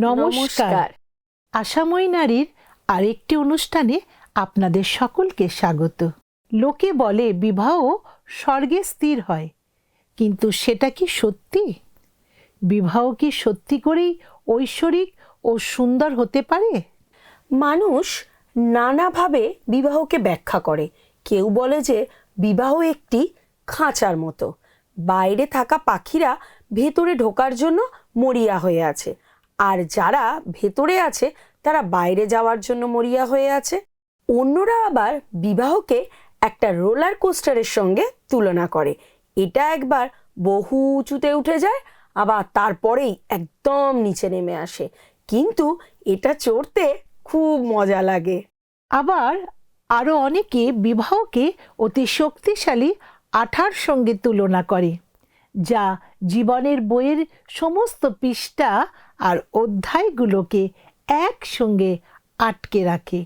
নমস্কার। আশাময়ী নারীর আরেকটি অনুষ্ঠানে আপনাদের সকলকে স্বাগত। লোকে বলে বিবাহ স্বর্গে স্থির হয় কিন্তু সেটা কি সত্যি? বিবাহ কি সত্যি করেই ঐশ্বরিক ও সুন্দর হতে পারে? মানুষ নানাভাবে বিবাহকে ব্যাখ্যা করে। কেউ বলে যে বিবাহ একটি খাঁচার মতো। বাইরে থাকা পাখিরা ভেতরে ঢোকার জন্য মরিয়া হয়ে আছে। আর যারা ভেতরে আছে, তারা বাইরে যাওয়ার জন্য মরিয়া হয়ে আছে। অন্যরা আবার বিবাহকে একটা রোলার কোস্টারের সঙ্গে তুলনা করে। এটা একবার বহু উঁচুতে উঠে যায়, আবার তারপরেই একদম নিচে নেমে আসে। কিন্তু এটা চড়তে খুব মজা লাগে। আবার আরও অনেকে বিবাহকে অতি শক্তিশালী আঠার সঙ্গে তুলনা করে, যা জীবনের বইয়ের সমস্ত পৃষ্ঠা আর অধ্যায়গুলোকে একসঙ্গে আটকে রাখে।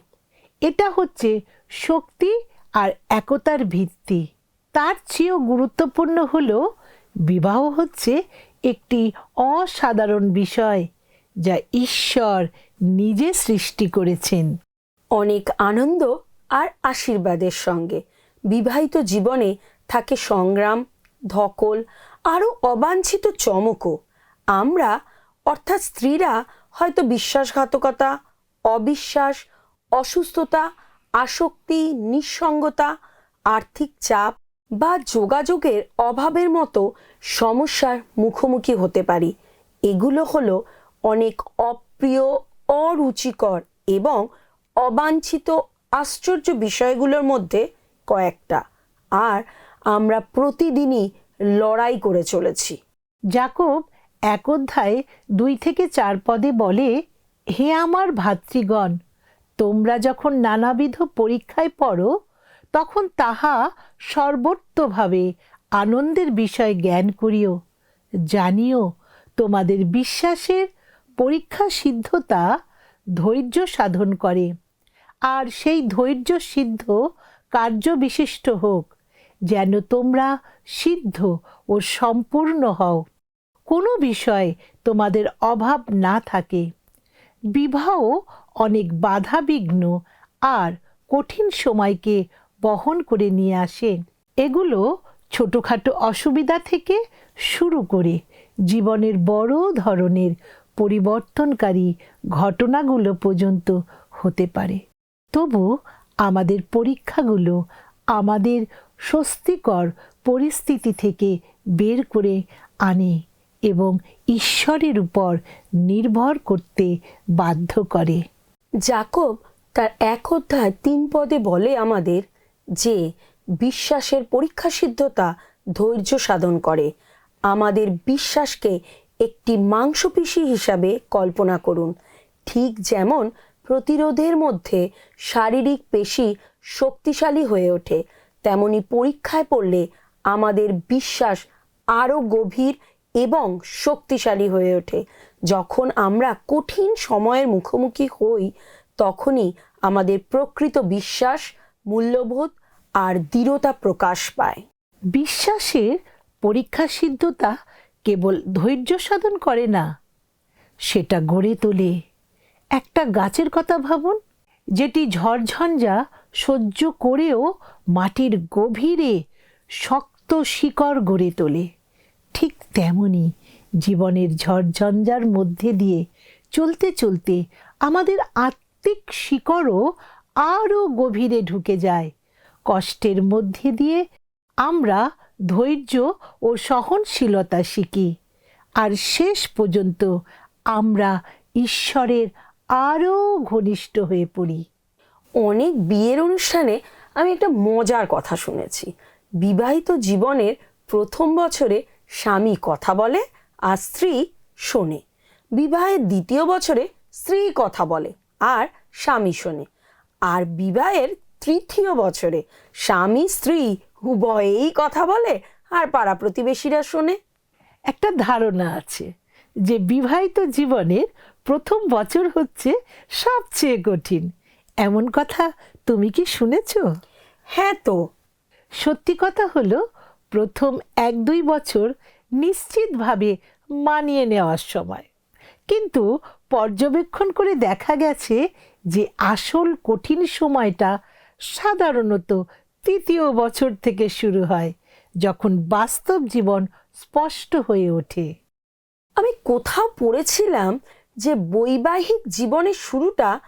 এটা হচ্ছে শক্তি আর একতার ভিত্তি। তার চেয়েও গুরুত্বপূর্ণ হল, বিবাহ হচ্ছে একটি অসাধারণ বিষয় যা ঈশ্বর নিজে সৃষ্টি করেছেন। অনেক আনন্দ আর আশীর্বাদের সঙ্গে বিবাহিত জীবনে থাকে সংগ্রাম, ধকল, আরও অবাঞ্ছিত চমকও। আমরা অর্থাৎ স্ত্রীরা হয়তো বিশ্বাসঘাতকতা, অবিশ্বাস, অসুস্থতা, আসক্তি, নিঃসঙ্গতা, আর্থিক চাপ বা যোগাযোগের অভাবের মতো সমস্যার মুখোমুখি হতে পারি। এগুলো হলো অনেক অপ্রিয়, অরুচিকর এবং অবাঞ্ছিত, আশ্চর্য বিষয়গুলোর মধ্যে কয়েকটা। আর আমরা প্রতিদিনই লড়াই করে চলেছি। জাকব এক অধ্যায়ে দুই থেকে চার পদে বলে, হে আমার ভাতৃগণ, তোমরা যখন নানাবিধ পরীক্ষায় পড়ো, তখন তাহা সর্বত্রভাবে আনন্দের বিষয় জ্ঞান করিও। জানিও, তোমাদের বিশ্বাসের পরীক্ষা সিদ্ধতা ধৈর্য সাধন করে। আর সেই ধৈর্য সিদ্ধ কার্য বিশিষ্ট হোক, যেন তোমরা সিদ্ধ ও সম্পূর্ণ হও। কোনো বিষয়ে তোমাদের অভাব না থাকে। বিবাহ অনেক বাধা বিঘ্ন আর কঠিন সময়কে বহন করে নিয়ে আসে। এগুলো ছোটোখাটো অসুবিধা থেকে শুরু করে জীবনের বড় ধরনের পরিবর্তনকারী ঘটনাগুলো পর্যন্ত হতে পারে। তবু আমাদের পরীক্ষাগুলো আমাদের স্বস্তিকর পরিস্থিতি থেকে বের করে আনে এবং ঈশ্বরের উপর নির্ভর করতে বাধ্য করে। জাকব তার এক অধ্যায় তিন পদে বলে আমাদের যে, বিশ্বাসের পরীক্ষা সিদ্ধতা ধৈর্য সাধন করে। আমাদের বিশ্বাসকে একটি মাংসপেশি হিসাবে কল্পনা করুন। ঠিক যেমন প্রতিরোধের মধ্যে শারীরিক পেশি শক্তিশালী হয়ে ওঠে, তেমনি পরীক্ষায় পড়লে আমাদের বিশ্বাস আরও গভীর এবং শক্তিশালী হয়ে ওঠে। যখন আমরা কঠিন সময়ের মুখোমুখি হই, তখনই আমাদের প্রকৃত বিশ্বাস, মূল্যবোধ আর দৃঢ়তা প্রকাশ পায়। বিশ্বাসের পরীক্ষা সিদ্ধতা কেবল ধৈর্য সাধন করে না, সেটা গড়ে তোলে। একটা গাছের কথা ভাবুন, যেটি ঝড়ঝঞ্ঝা সহ্য করেও মাটির গভীরে শক্ত শিকড় গড়ে তোলে। ঠিক তেমনি জীবনের ঝড়ঝঞ্ঝার মধ্যে দিয়ে চলতে চলতে আমাদের আত্মিক শিকড়ও আরও গভীরে ঢুকে যায়। কষ্টের মধ্যে দিয়ে আমরা ধৈর্য ও সহনশীলতা শিখি। আর শেষ পর্যন্ত আমরা ঈশ্বরের আরও ঘনিষ্ঠ হয়ে পড়ি। অনেক বিয়ের অনুষ্ঠানে আমি একটা মজার কথা শুনেছি। বিবাহিত জীবনের প্রথম বছরে স্বামী কথা বলে আর স্ত্রী শোনে। বিবাহের দ্বিতীয় বছরে স্ত্রী কথা বলে আর স্বামী শোনে। আর বিবাহের তৃতীয় বছরে স্বামী স্ত্রী উভয়েই কথা বলে আর পাড়া প্রতিবেশীরা শোনে। একটা ধারণা আছে যে বিবাহিত জীবনের প্রথম বছর হচ্ছে সবচেয়ে কঠিন। এমন কথা তুমি কি শুনেছ? হ্যাঁ তো। সত্যি কথা হলো প্রথম এক দুই বছর নিশ্চিতভাবে মানিয়ে নেওয়ার সময়। কিন্তু পর্যবেক্ষণ করে দেখা গেছে যে আসল কঠিন সময়টা সাধারণত তৃতীয় বছর থেকে শুরু হয়, যখন বাস্তব জীবন স্পষ্ট হয়ে ওঠে। আমি কোথাও পড়েছিলাম যে বৈবাহিক জীবনের শুরুটা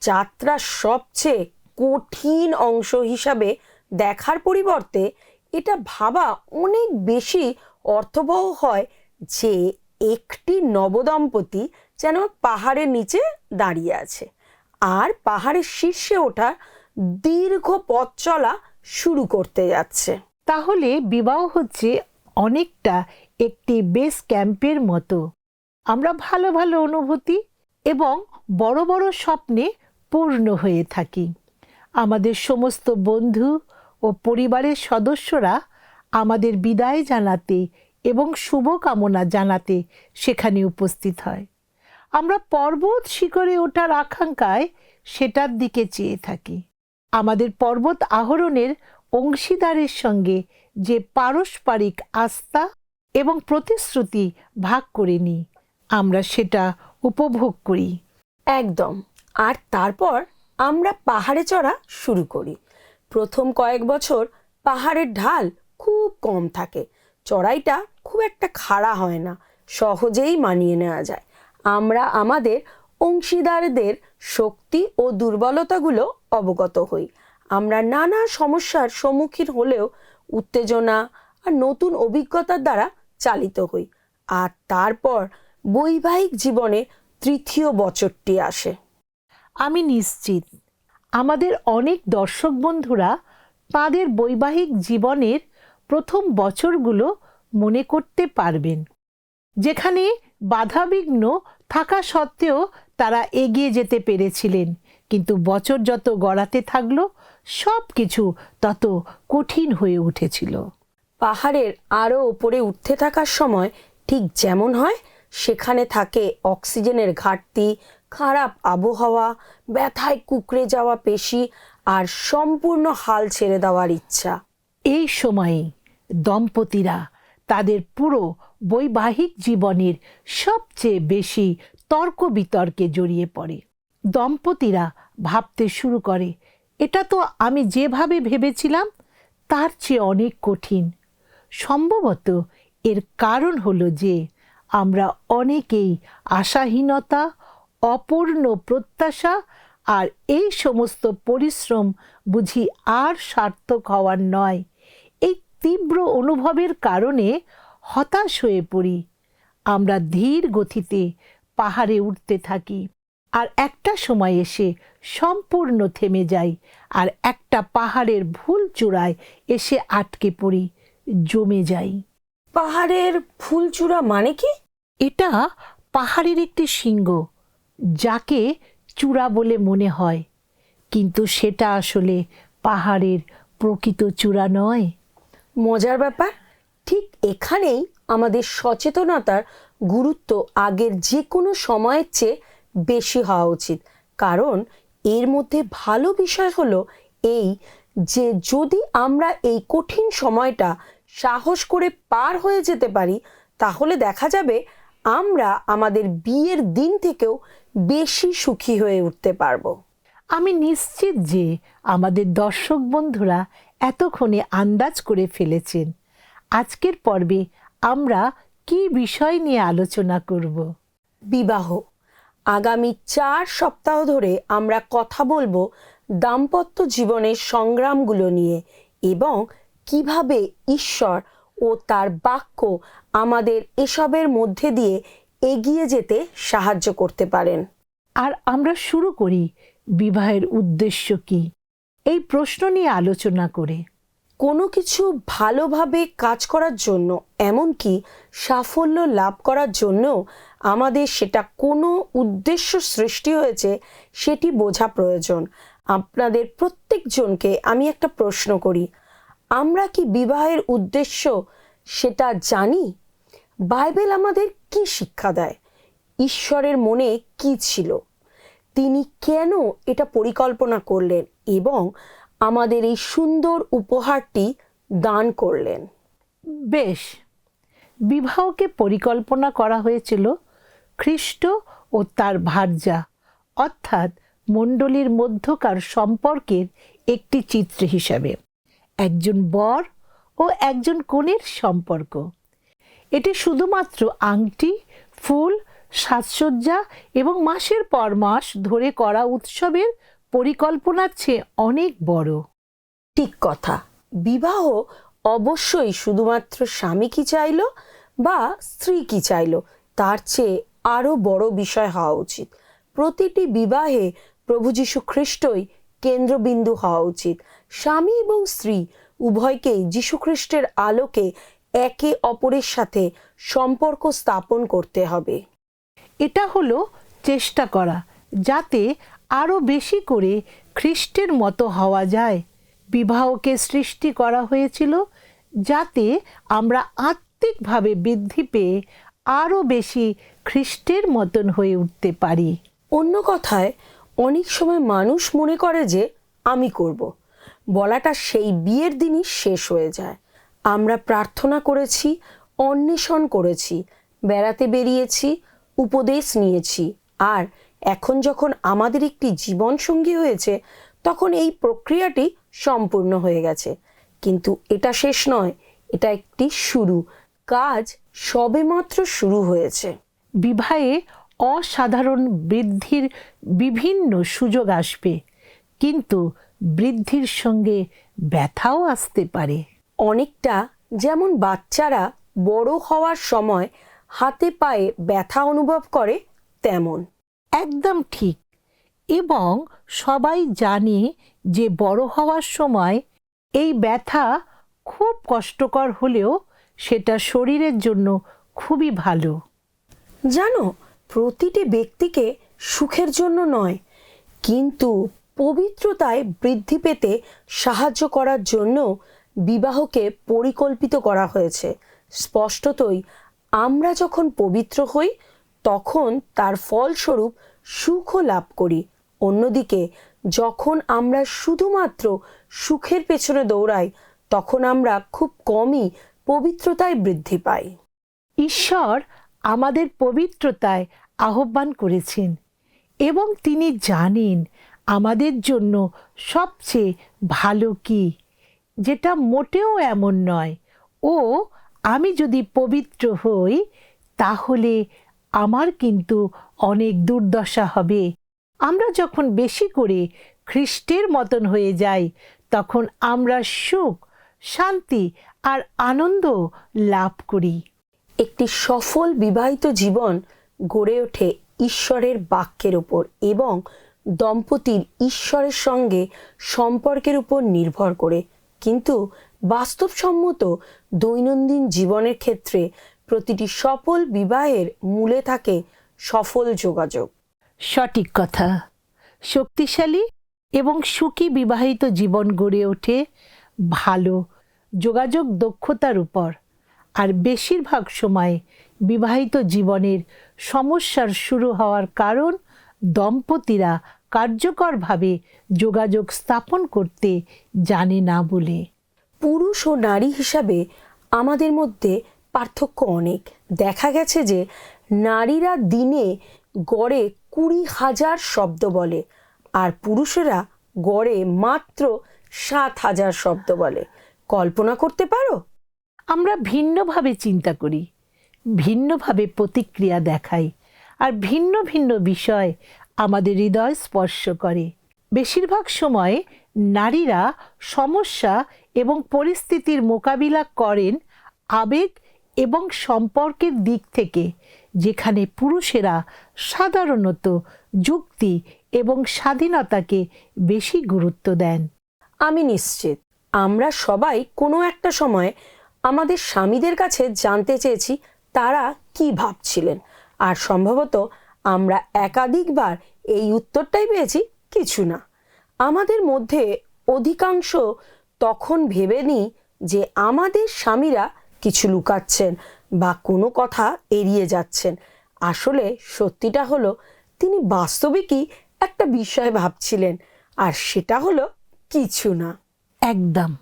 যাত্রার সবচেয়ে কঠিন অংশ হিসাবে দেখার পরিবর্তে এটা ভাবা অনেক বেশি অর্থবহ হয় যে একটি নবদম্পতি যেন পাহাড়ের নিচে দাঁড়িয়ে আছে আর পাহাড়ের শীর্ষে ওঠার দীর্ঘ পথ চলা শুরু করতে যাচ্ছে। তাহলে বিবাহ হচ্ছে অনেকটা একটি বেস ক্যাম্পের মতো। আমরা ভালো ভালো অনুভূতি এবং বড় বড় স্বপ্নে পূর্ণ হয়ে থাকি। আমাদের সমস্ত বন্ধু ও পরিবারের সদস্যরা আমাদের বিদায় জানাতে এবং শুভকামনা জানাতে সেখানে উপস্থিত হয়। আমরা পর্বত শিখরে ওঠার আকাঙ্ক্ষায় সেটার দিকে চেয়ে থাকি। আমাদের পর্বত আহরণের অংশীদারের সঙ্গে যে পারস্পরিক আস্থা এবং প্রতিশ্রুতি ভাগ করে নিই, আমরা সেটা উপভোগ করি। একদম। আর তারপর আমরা পাহাড়ে চড়া শুরু করি। প্রথম কয়েক বছর পাহাড়ের ঢাল খুব কম থাকে। চড়াইটা খুব একটা খাড়া হয় না, সহজেই মানিয়ে নেওয়া যায়। আমরা আমাদের অংশীদারদের শক্তি ও দুর্বলতাগুলো অবগত হই। আমরা নানা সমস্যার সম্মুখীন হলেও উত্তেজনা আর নতুন অভিজ্ঞতার দ্বারা চালিত হই। আর তারপর বৈবাহিক জীবনে তৃতীয় বছরটি আসে। আমি নিশ্চিত আমাদের অনেক দর্শক বন্ধুরা তাদের বৈবাহিক জীবনের প্রথম বছরগুলো মনে করতে পারবেন, যেখানে বাধাবিঘ্ন থাকা সত্ত্বেও তারা এগিয়ে যেতে পেরেছিলেন। কিন্তু বছর যত গড়াতে থাকল সব কিছু তত কঠিন হয়ে উঠেছিল। পাহাড়ের আরও উপরে উঠতে থাকার সময় ঠিক যেমন হয়, সেখানে থাকে অক্সিজেনের ঘাটতি খারাপ আবহাওয়া, ব্যথায় কুকড়ে যাওয়া পেশি আর সম্পূর্ণ হাল ছেড়ে দেওয়ার ইচ্ছা। এই সময়ে দম্পতিরা তাদের পুরো বৈবাহিক জীবনের সবচেয়ে বেশি তর্ক বিতর্কে জড়িয়ে পড়ে। দম্পতিরা ভাবতে শুরু করে, এটা তো আমি যেভাবে ভেবেছিলাম, তার চেয়ে অনেক কঠিন। সম্ভবত এর কারণ হলো যে আমরা অনেকেই আশাহীনতা অপূর্ণ প্রত্যাশা আর এই সমস্ত পরিশ্রম বুঝি আর সার্থক হওয়ার নয়। এই তীব্র অনুভবের কারণে হতাশ হয়ে পড়ি। আমরা ধীর গতিতে পাহাড়ে উঠতে থাকি আর একটা সময় এসে সম্পূর্ণ থেমে যাই আর একটা পাহাড়ের ভুল চূড়ায় এসে আটকে পড়ি জমে যাই। পাহাড়ের ফুলচূড়া মানে কি? এটা পাহাড়ের একটি সিংহ যাকে চূড়া বলে মনে হয়, কিন্তু সেটা আসলে পাহাড়ের প্রকৃত চূড়া নয়। মজার ব্যাপার, ঠিক এখানেই আমাদের সচেতনতার গুরুত্ব আগের যে কোনো সময়ের চেয়ে বেশি হওয়া উচিত। কারণ এর মধ্যে ভালো বিষয় হলো এই যে, যদি আমরা এই কঠিন সময়টা সাহস করে পার হয়ে যেতে পারি, তাহলে দেখা যাবে আমরা আমাদের বিয়ের দিন থেকেও বেশি সুখী হয়ে উঠতে পারব। আমি নিশ্চিত যে আমাদের দর্শক বন্ধুরা এতক্ষণে আন্দাজ করে ফেলেছেন। আজকের পর্বে আমরা কি বিষয় নিয়ে আলোচনা করব? বিবাহ। আগামী চার সপ্তাহ ধরে আমরা কথা বলব দাম্পত্য জীবনের সংগ্রামগুলো নিয়ে এবং কীভাবে ঈশ্বর ও তার বাক্য আমাদের এসবের মধ্যে দিয়ে এগিয়ে যেতে সাহায্য করতে পারেন। আর আমরা শুরু করি বিবাহের উদ্দেশ্য কি? এই প্রশ্ন নিয়ে আলোচনা করে। কোনো কিছু ভালোভাবে কাজ করার জন্য এমনকি সাফল্য লাভ করার জন্য আমাদের সেটা কোনো উদ্দেশ্য সৃষ্টি হয়েছে সেটি বোঝা প্রয়োজন। আপনাদের প্রত্যেকজনকে আমি একটা প্রশ্ন করি আমরা কি বিবাহের উদ্দেশ্য সেটা জানি? বাইবেল আমাদের কি শিক্ষা দেয়? ঈশ্বরের মনে কি ছিল? তিনি কেন এটা পরিকল্পনা করলেন এবং আমাদের এই সুন্দর উপহারটি দান করলেন? বেশ, বিবাহকে পরিকল্পনা করা হয়েছিল খ্রিস্ট ও তার ভার্যা, অর্থাৎ মণ্ডলীর মধ্যকার সম্পর্কের একটি চিত্র হিসাবে। একজন বর ও একজন কনের সম্পর্ক। এটি শুধুমাত্র আংটি, ফুল, সাজসজ্জা এবং মাসের পর মাস ধরে করা উৎসবের পরিকল্পনার চেয়ে অনেক বড়। ঠিক কথা, বিবাহ অবশ্যই শুধুমাত্র স্বামী কি চাইলো বা স্ত্রী কি চাইলো, তার চেয়ে আরও বড় বিষয় হওয়া উচিত। প্রতিটি বিবাহে প্রভু যীশু খ্রিস্টই কেন্দ্রবিন্দু হওয়া উচিত। স্বামী এবং স্ত্রী উভয়কেই যীশু খ্রিস্টের আলোকে একে অপরের সাথে সম্পর্ক স্থাপন করতে হবে। এটা হলো চেষ্টা করা, যাতে আরও বেশি করে খ্রিস্টের মতো হওয়া যায়। বিবাহকে সৃষ্টি করা হয়েছিল যাতে আমরা আত্মিকভাবে বৃদ্ধি পেয়ে আরও বেশি খ্রিস্টের মতন হয়ে উঠতে পারি। অন্য কথায়, অনেক সময় মানুষ মনে করে যে, আমি করব। বলাটা সেই বিয়ের দিনই শেষ হয়ে যায়। আমরা প্রার্থনা করেছি, অন্বেষণ করেছি, বেড়াতে বেরিয়েছি, উপদেশ নিয়েছি। আর এখন যখন আমাদের একটি জীবনসঙ্গী হয়েছে, তখন এই প্রক্রিয়াটি সম্পূর্ণ হয়ে গেছে। কিন্তু এটা শেষ নয়, এটা একটি শুরু। কাজ সবেমাত্র শুরু হয়েছে। বিবাহে অসাধারণ বৃদ্ধির বিভিন্ন সুযোগ আসবে, কিন্তু বৃদ্ধির সঙ্গে ব্যথাও আসতে পারে। অনেকটা যেমন বাচ্চারা বড় হওয়ার সময় হাতে পায়ে ব্যথা অনুভব করে তেমন। একদম ঠিক। এবং সবাই জানে যে বড় হওয়ার সময় এই ব্যথা খুব কষ্টকর হলেও সেটা শরীরের জন্য খুবই ভালো। জানো প্রতিটি ব্যক্তিকে সুখের জন্য নয় কিন্তু পবিত্রতায় বৃদ্ধি পেতে সাহায্য করার জন্য বিবাহকে পরিকল্পিত করা হয়েছে। স্পষ্টতই, আমরা যখন পবিত্র হই, তখন তার ফলস্বরূপ সুখও লাভ করি। অন্যদিকে, যখন আমরা শুধুমাত্র সুখের পেছনে দৌড়াই, তখন আমরা খুব কমই পবিত্রতায় বৃদ্ধি পাই। ঈশ্বর আমাদের পবিত্রতায় আহ্বান করেছেন এবং তিনি জানেন আমাদের জন্য সবচেয়ে ভালো কি। যেটা মোটেও এমন নয়। ও, আমি যদি পবিত্র হই, তাহলে আমার কিন্তু অনেক দুর্দশা হবে। আমরা যখন বেশি করে খ্রিস্টের মতন হয়ে যাই, তখন আমরা সুখ, শান্তি আর আনন্দ লাভ করি। একটি সফল বিবাহিত জীবন গড়ে ওঠে ঈশ্বরের বাক্যের উপর এবং দম্পতির ঈশ্বরের সঙ্গে সম্পর্কের উপর নির্ভর করে। কিন্তু বাস্তবসম্মত দৈনন্দিন জীবনের ক্ষেত্রে প্রতিটি সফল বিবাহের মূলে থাকে সফল যোগাযোগ। সঠিক কথা। শক্তিশালী এবং সুখী বিবাহিত জীবন গড়ে ওঠে ভালো যোগাযোগ দক্ষতার উপর। আর বেশিরভাগ সময় বিবাহিত জীবনের সমস্যার শুরু হওয়ার কারণ দম্পতিরা কার্যকরভাবে যোগাযোগ স্থাপন করতে জানে না বলে। পুরুষ ও নারী হিসাবে আমাদের মধ্যে পার্থক্য অনেক। দেখা গেছে যে নারীরা দিনে গড়ে কুড়ি হাজার শব্দ বলে আর পুরুষেরা গড়ে মাত্র সাত হাজার শব্দ বলে। কল্পনা করতে পারো? আমরা ভিন্নভাবে চিন্তা করি ভিন্নভাবে প্রতিক্রিয়া দেখাই আর ভিন্ন ভিন্ন বিষয় আমাদের হৃদয় স্পর্শ করে। বেশিরভাগ সময় নারীরা সমস্যা এবং পরিস্থিতির মোকাবিলা করেন আবেগ এবং সম্পর্কের দিক থেকে, যেখানে পুরুষেরা সাধারণত যুক্তি এবং স্বাধীনতাকে বেশি গুরুত্ব দেন। আমি নিশ্চিত, আমরা সবাই কোনো একটা সময় আমাদের স্বামীদের কাছে জানতে চেয়েছি তারা কি ভাবছিলেন। আর সম্ভবত আমরা একাধিকবার এই উত্তরটাই পেয়েছি, কিছু না। আমাদের মধ্যে অধিকাংশ তখন ভেবে নিই যে আমাদের স্বামীরা কিছু লুকাচ্ছেন বা কোনো কথা এড়িয়ে যাচ্ছেন। আসলে সত্যিটা হলো, তিনি বাস্তবিকই একটা বিষয় ভাবছিলেন, আর সেটা হলো কিছু না। একদম।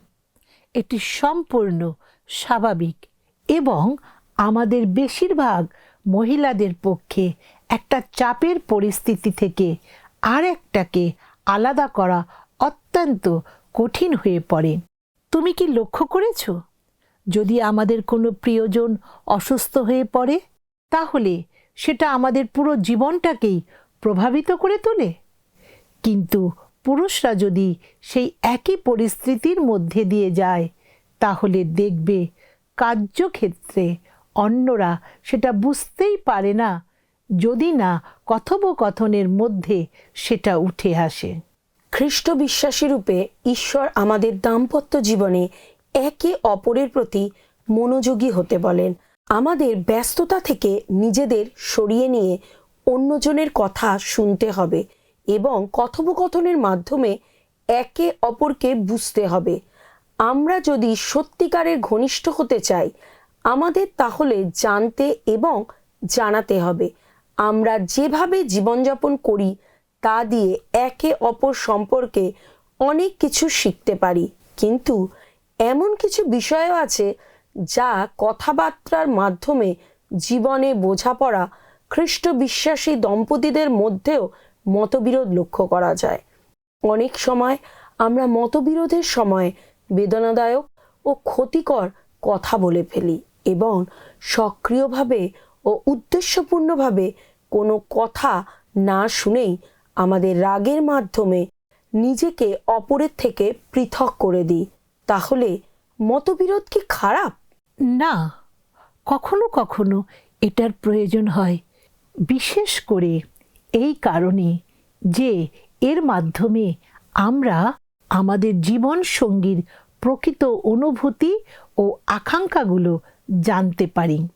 এটি সম্পূর্ণ স্বাভাবিক এবং আমাদের বেশিরভাগ মহিলাদের পক্ষে একটা চাপের পরিস্থিতি থেকে আর একটাকে আলাদা করা অত্যন্ত কঠিন হয়ে পড়ে। তুমি কি লক্ষ্য করেছ? যদি আমাদের কোনো প্রিয়জন অসুস্থ হয়ে পড়ে, তাহলে সেটা আমাদের পুরো জীবনটাকেই প্রভাবিত করে তোলে। কিন্তু পুরুষরা যদি সেই একই পরিস্থিতির মধ্যে দিয়ে যায়, তাহলে দেখবে কার্যক্ষেত্রে অন্যরা সেটা বুঝতেই পারে না যদি না কথোপকথনের মধ্যে সেটা উঠে আসে। খ্রিস্ট বিশ্বাসী রূপে ঈশ্বর আমাদের দাম্পত্য জীবনে একে অপরের প্রতি মনোযোগী হতে বলেন। আমাদের ব্যস্ততা থেকে নিজেদের সরিয়ে নিয়ে অন্যজনের কথা শুনতে হবে এবং কথোপকথনের মাধ্যমে একে অপরকে বুঝতে হবে। আমরা যদি সত্যিকারের ঘনিষ্ঠ হতে চাই, আমাদের তাহলে জানতে এবং জানাতে হবে। আমরা যেভাবে জীবনযাপন করি, তা দিয়ে একে অপর সম্পর্কে অনেক কিছু শিখতে পারি। কিন্তু এমন কিছু বিষয়ও আছে যা কথাবার্তার মাধ্যমে জীবনে বোঝাপড়া, খ্রিস্ট বিশ্বাসী দম্পতিদের মধ্যেও মতবিরোধ লক্ষ্য করা যায়। অনেক সময় আমরা মতবিরোধের সময় বেদনাদায়ক ও ক্ষতিকর কথা বলে ফেলি এবং সক্রিয়ভাবে ও উদ্দেশ্যপূর্ণভাবে কোনো কথা না শুনেই আমাদের রাগের মাধ্যমে নিজেকে অপরের থেকে পৃথক করে দিই। তাহলে মতবিরোধ কি খারাপ? না, কখনো কখনো এটার প্রয়োজন হয়। বিশেষ করে এই কারণে যে এর মাধ্যমে আমরা আমাদের জীবন সঙ্গীর প্রকৃত অনুভূতি ও আকাঙ্ক্ষাগুলো জানতে পারি।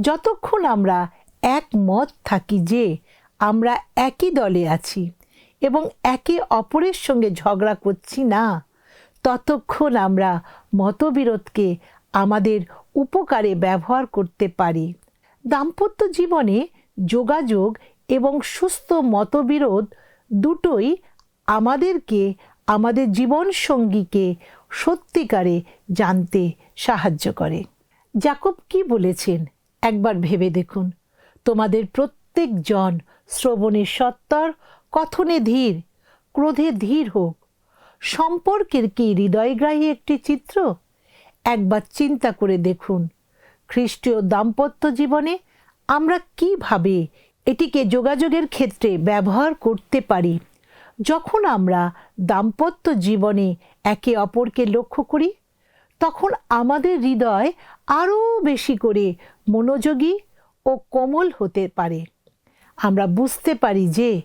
যতক্ষণ আমরা একমত থাকি যে আমরা একই দলে আছি এবং একে অপরের সঙ্গে ঝগড়া করছি না। ততক্ষণ আমরা মতবিরোধকে আমাদের উপকারে ব্যবহার করতে পারি। দাম্পত্য জীবনে যোগাযোগ এবং সুস্থ মতবিরোধ দুটোই আমাদেরকে আমাদের জীবন সঙ্গীকে সত্যিকারে জানতে সাহায্য করে। জাকব কি বলেছেন? একবার ভেবে দেখুন। তোমাদের প্রত্যেক জন শ্রবণে সত্তর, কথনে ধীর, ক্রোধে ধীর হোক। সম্পর্কের কি হৃদয়গ্রাহী একটি চিত্র? একবার চিন্তা করে দেখুন। খ্রিস্টীয় দাম্পত্য জীবনে আমরা কীভাবে এটিকে যোগাযোগের ক্ষেত্রে ব্যবহার করতে পারি? যখন আমরা দাম্পত্য জীবনে একে অপরকে লক্ষ্য করি, তখন আমাদের হৃদয় আরও বেশি করে মনোযোগী ও কোমল হতে পারে। আমরা বুঝতে পারি যে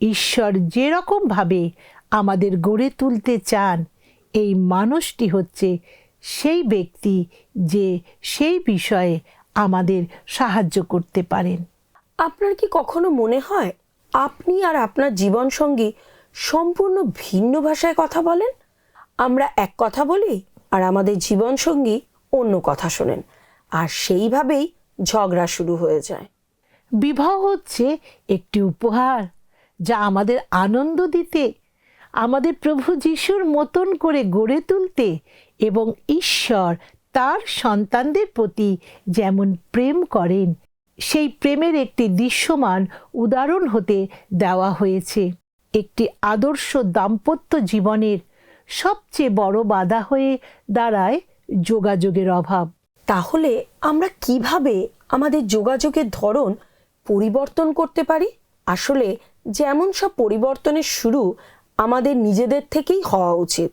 ঈশ্বর যেরকমভাবে আমাদের গড়ে তুলতে চান, এই মানুষটি হচ্ছে সেই ব্যক্তি যে সেই বিষয়ে আমাদের সাহায্য করতে পারেন। আপনার কি কখনো মনে হয় আপনি আর আপনার জীবনসঙ্গী সম্পূর্ণ ভিন্ন ভাষায় কথা বলেন? আমরা এক কথা বলি আর আমাদের জীবনসঙ্গী অন্য কথা শোনেন। আর সেইভাবেই ঝগড়া শুরু হয়ে যায়। বিবাহ হচ্ছে একটি উপহার যা আমাদের আনন্দ দিতে, আমাদের প্রভু যিশুর মতন করে গড়ে তুলতে এবং ঈশ্বর তার সন্তানদের প্রতি যেমন প্রেম করেন, সেই প্রেমের একটি দৃশ্যমান উদাহরণ হতে দেওয়া হয়েছে। একটি আদর্শ দাম্পত্য জীবনের সবচেয়ে বড় বাধা হয়ে দাঁড়ায় যোগাযোগের অভাব। তাহলে আমরা কীভাবে আমাদের যোগাযোগের ধরন পরিবর্তন করতে পারি? আসলে যেমন সব পরিবর্তনের শুরু আমাদের নিজেদের থেকেই হওয়া উচিত।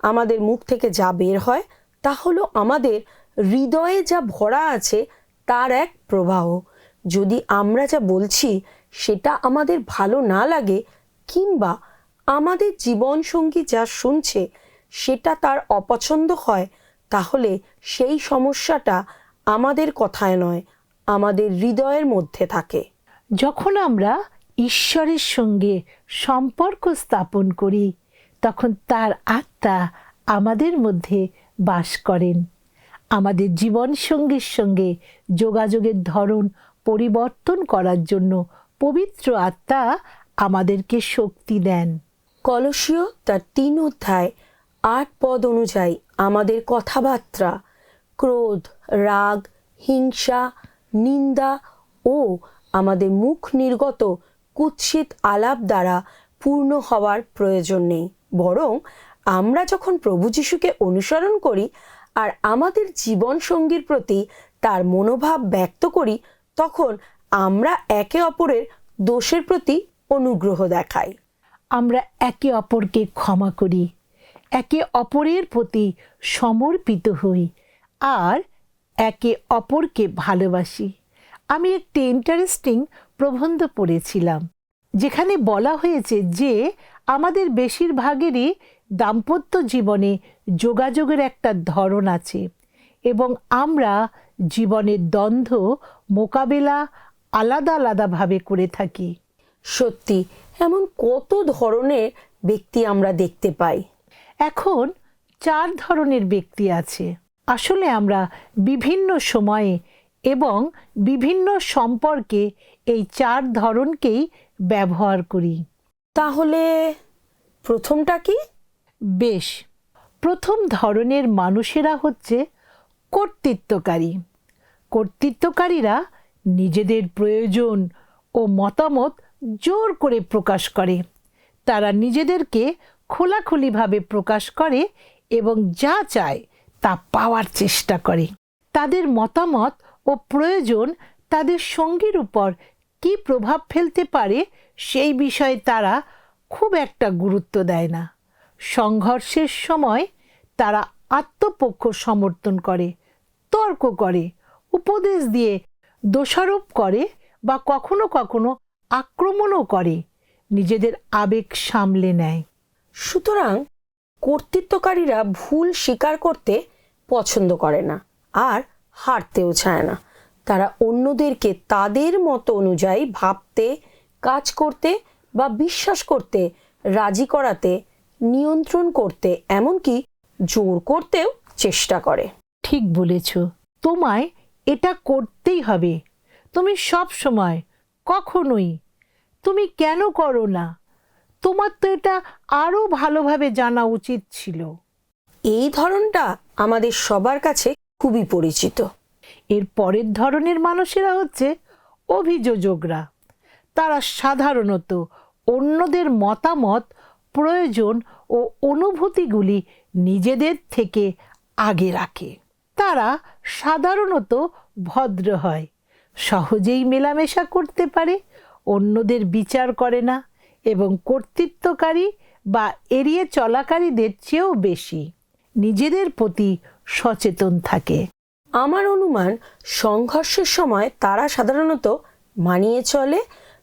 আমাদের মুখ থেকে যা বের হয়, তা হলো আমাদের হৃদয়ে যা ভরা আছে, তার এক প্রবাহ। যদি আমরা যা বলছি সেটা আমাদের ভালো না লাগে, কিংবা আমাদের জীবনসঙ্গী যা শুনছে সেটা তার অপছন্দ হয় তাহলে সেই সমস্যাটা আমাদের কথায় নয় আমাদের হৃদয়ের মধ্যে থাকে। যখন আমরা ঈশ্বরের সঙ্গে সম্পর্ক স্থাপন করি তখন তার আত্মা আমাদের মধ্যে বাস করেন। আমাদের জীবন সঙ্গীর সঙ্গে যোগাযোগের ধরন পরিবর্তন করার জন্য পবিত্র আত্মা আমাদেরকে শক্তি দেন। কলসীয় তার তিন অধ্যায় আট পদ অনুযায়ী আমাদের কথাবার্তা, ক্রোধ, রাগ, হিংসা, নিন্দা ও আমাদের মুখ নির্গত কুৎসিত আলাপ দ্বারা পূর্ণ হওয়ার প্রয়োজন নেই। বরং আমরা যখন প্রভু যিশুকে অনুসরণ করি আর আমাদের জীবন সঙ্গীর প্রতি তার মনোভাব ব্যক্ত করি, তখন আমরা একে অপরের দোষের প্রতি অনুগ্রহ দেখাই। আমরা একে অপরকে ক্ষমা করি। একে অপরের প্রতি সমর্পিত হই আর একে অপরকে ভালোবাসি। আমি একটি ইন্টারেস্টিং প্রবন্ধ পড়েছিলাম, যেখানে বলা হয়েছে যে আমাদের বেশিরভাগেরই দাম্পত্য জীবনে যোগাযোগের একটা ধরন আছে এবং আমরা জীবনের দ্বন্দ্ব, মোকাবেলা আলাদা আলাদাভাবে করে থাকি। সত্যি, এমন কত ধরনের ব্যক্তি আমরা দেখতে পাই। এখন চার ধরনের ব্যক্তি আছে। আসলে আমরা বিভিন্ন সময়ে এবং বিভিন্ন সম্পর্কে এই চার ধরনকেই ব্যবহার করি। তাহলে প্রথমটা কি? বেশ, প্রথম ধরনের মানুষেরা হচ্ছে কর্তৃত্বকারী। কর্তৃত্বকারীরা নিজেদের প্রয়োজন ও মতামত জোর করে প্রকাশ করে। তারা নিজেদেরকে খোলাখুলিভাবে প্রকাশ করে এবং যা চায় তা পাওয়ার চেষ্টা করে। তাদের মতামত ও প্রয়োজন তাদের সঙ্গীর উপর কী প্রভাব ফেলতে পারে সেই বিষয়ে তারা খুব একটা গুরুত্ব দেয় না। সংঘর্ষের সময় তারা আত্মপক্ষ সমর্থন করে, তর্ক করে, উপদেশ দিয়ে দোষারোপ করে বা কখনো কখনো আক্রমণও করে, নিজেদের আবেগ সামলে নেয়। সুতরাং কর্তৃত্বকারীরা ভুল স্বীকার করতে পছন্দ করে না আর হারতেও চায় না। তারা অন্যদেরকে তাদের মতো অনুযায়ী ভাবতে, কাজ করতে বা বিশ্বাস করতে, রাজি করাতে, নিয়ন্ত্রণ করতে, এমনকি জোর করতেও চেষ্টা করে। ঠিক বলেছ। তোমায় এটা করতেই হবে। তুমি সব সময় কখনোই তুমি কেন করো না? তোমার তো এটা আরও ভালোভাবে জানা উচিত ছিল। এই ধরনটা আমাদের সবার কাছে খুবই পরিচিত। এর পরের ধরনের মানুষেরা হচ্ছে অভিযোজকরা। তারা সাধারণত অন্যদের মতামত প্রয়োজন ও অনুভূতিগুলি নিজেদের থেকে আগে রাখে। তারা সাধারণত ভদ্র হয় সহজেই মেলামেশা করতে পারে অন্যদের বিচার করে না। এবং কর্তৃত্বকারী বা এড়িয়ে চলাকারীদের চেয়েও বেশি। নিজেদের প্রতি সচেতন থাকে। আমার অনুমান, সংঘর্ষের সময় তারা সাধারণত মানিয়ে চলে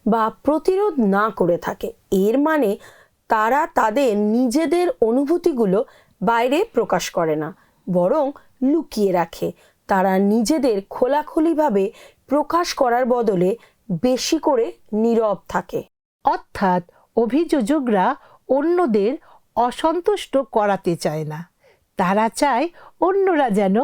বা প্রতিরোধ না করে থাকে। এর মানে তারা তাদের নিজেদের অনুভূতিগুলো বাইরে প্রকাশ করে না, বরং লুকিয়ে রাখে। তারা নিজেদের খোলাখুলিভাবে প্রকাশ করার বদলে বেশি করে নীরব থাকে। অর্থাৎ অভিযোজকরা অন্যদের অসন্তুষ্ট করাতে চায় না। তারা চায় অন্যরা যেন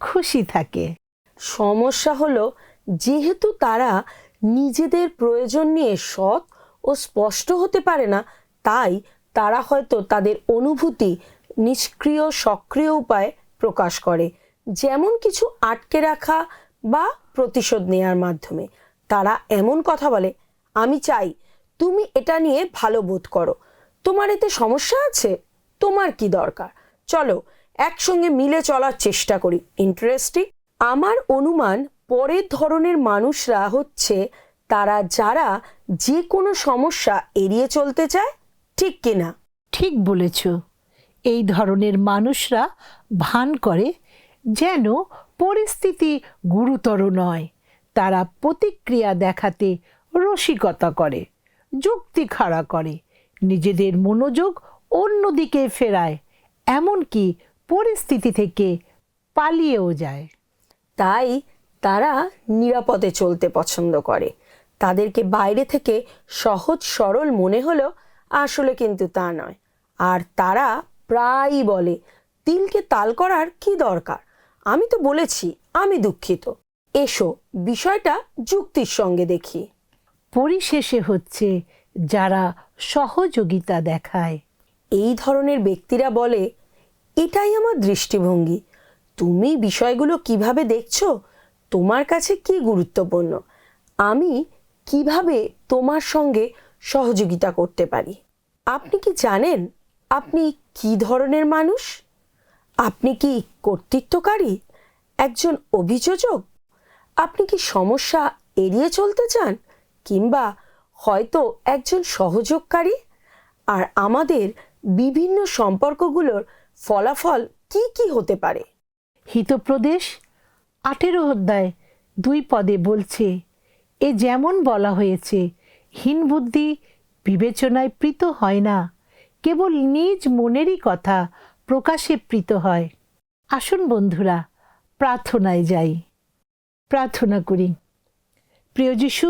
খুশি থাকে। সমস্যা হলো, যেহেতু তারা নিজেদের প্রয়োজন নিয়ে সৎ ও স্পষ্ট হতে পারে না, তাই তারা হয়তো তাদের অনুভূতি নিষ্ক্রিয়, সক্রিয় উপায়ে প্রকাশ করে। যেমন কিছু আটকে রাখা বা প্রতিশোধ নেয়ার মাধ্যমে। তারা এমন কথা বলে, আমি চাই তুমি এটা নিয়ে ভালো বোধ করো। তোমার এতে সমস্যা আছে? তোমার কি দরকার? চলো, একসঙ্গে মিলে চলার চেষ্টা করি। ইন্টারেস্টিং আমার অনুমান, পরের ধরনের মানুষরা হচ্ছে তারা যারা যে কোনো সমস্যা এড়িয়ে চলতে চায়, ঠিক কিনা ঠিক বলেছ। এই ধরনের মানুষরা ভান করে যেন পরিস্থিতি গুরুতর নয়। তারা প্রতিক্রিয়া দেখাতে রসিকতা করে। যুক্তি খাড়া করে। নিজেদের মনোযোগ অন্যদিকে ফেরায়, এমনকি পরিস্থিতি থেকে পালিয়েও যায়। তাই তারা নিরাপদে চলতে পছন্দ করে। তাদেরকে বাইরে থেকে সহজ সরল মনে হলেও আসলে কিন্তু তা নয়। আর তারা প্রায়ই বলে, তিলকে তাল করার কি দরকার? আমি তো বলেছি, আমি দুঃখিত। এসো, বিষয়টা যুক্তির সঙ্গে দেখি। পরিশেষে হচ্ছে যারা সহযোগিতা দেখায়। এই ধরনের ব্যক্তিরা বলে, এটাই আমার দৃষ্টিভঙ্গি। তুমি বিষয়গুলো কীভাবে দেখছ? তোমার কাছে কি গুরুত্বপূর্ণ? আমি কীভাবে তোমার সঙ্গে সহযোগিতা করতে পারি? আপনি কি জানেন আপনি কি ধরনের মানুষ? আপনি কি কর্তৃত্বকারী? একজন অভিযোজক? আপনি কি সমস্যা এড়িয়ে চলতে চান? কিংবা হয়তো একজন সহযোগকারী? আর আমাদের বিভিন্ন সম্পর্কগুলোর ফলাফল কি কি হতে পারে? হিতপ্রদেশ আঠেরো অধ্যায় দুই পদে বলছে, এ যেমন বলা হয়েছে, হীন বুদ্ধি বিবেচনায় প্রীত হয় না, কেবল নিজ মনেরই কথা প্রকাশে প্রীত হয়। আসুন বন্ধুরা, প্রার্থনায় যাই। প্রার্থনা করি। প্রিয় যিশু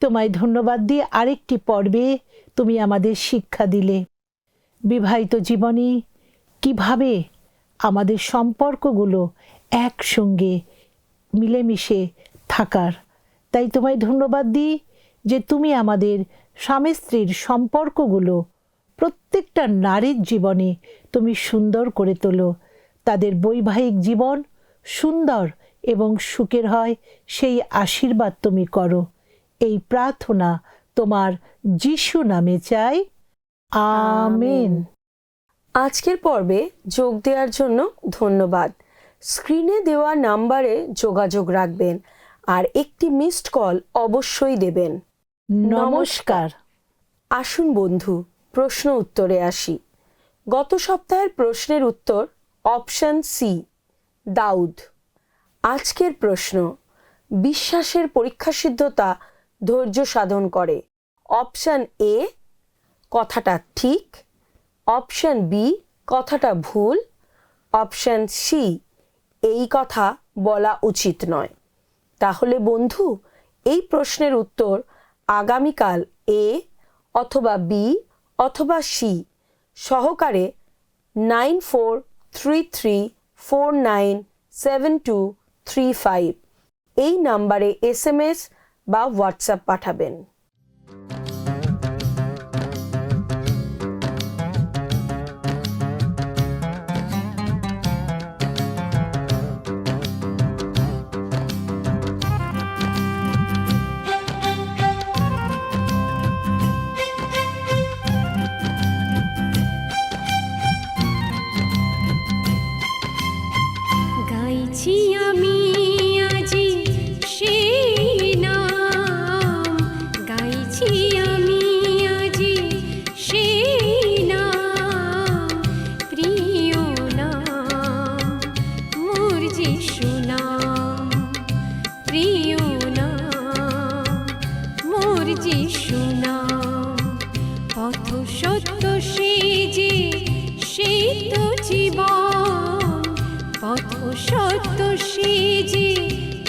তোমায় ধন্যবাদ দিয়ে আরেকটি পর্বে তুমি আমাদের শিক্ষা দিলে। বিবাহিত জীবনে কীভাবে আমাদের সম্পর্কগুলো একসঙ্গে মিলেমিশে থাকার? তাই তোমায় ধন্যবাদ দিই যে তুমি আমাদের স্বামী স্ত্রীর সম্পর্কগুলো প্রত্যেকটা নারীর জীবনে তুমি সুন্দর করে তোলো। তাদের বৈবাহিক জীবন সুন্দর এবং সুখের হয়, সেই আশীর্বাদ তুমি করো। এই প্রার্থনা তোমার যিশু নামে চাই। আমেন। আজকের পর্বে যোগ দেওয়ার জন্য ধন্যবাদ। স্ক্রিনে দেওয়া নাম্বারে যোগাযোগ রাখবেন আর একটি মিসড কল অবশ্যই দেবেন। নমস্কার। আসুন বন্ধু প্রশ্ন উত্তরে আসি। গত সপ্তাহের প্রশ্নের উত্তর অপশন সি দাউদ। আজকের প্রশ্ন বিশ্বাসের পরীক্ষা সিদ্ধতা ধৈর্য সাধন করে। অপশন এ, কথাটা ঠিক। অপশন বি, কথাটা ভুল। অপশন সি, এই কথা বলা উচিত নয়। তাহলে বন্ধু, এই প্রশ্নের উত্তর আগামীকাল এ অথবা বি অথবা সি সহকারে nine four three three four nine seven two three five. এই নাম্বারে এস এম এস বা হোয়াটসঅ্যাপ পাঠাবেন।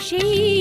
সেই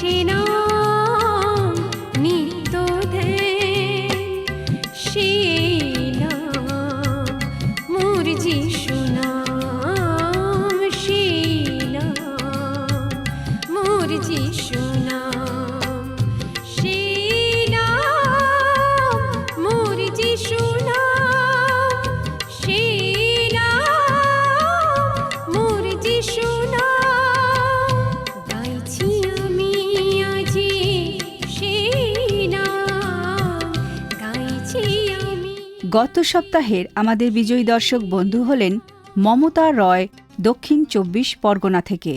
করে সে গত সপ্তাহের আমাদের বিজয়ী দর্শক বন্ধু হলেন মমতা রয় দক্ষিণ চব্বিশ পরগনা থেকে।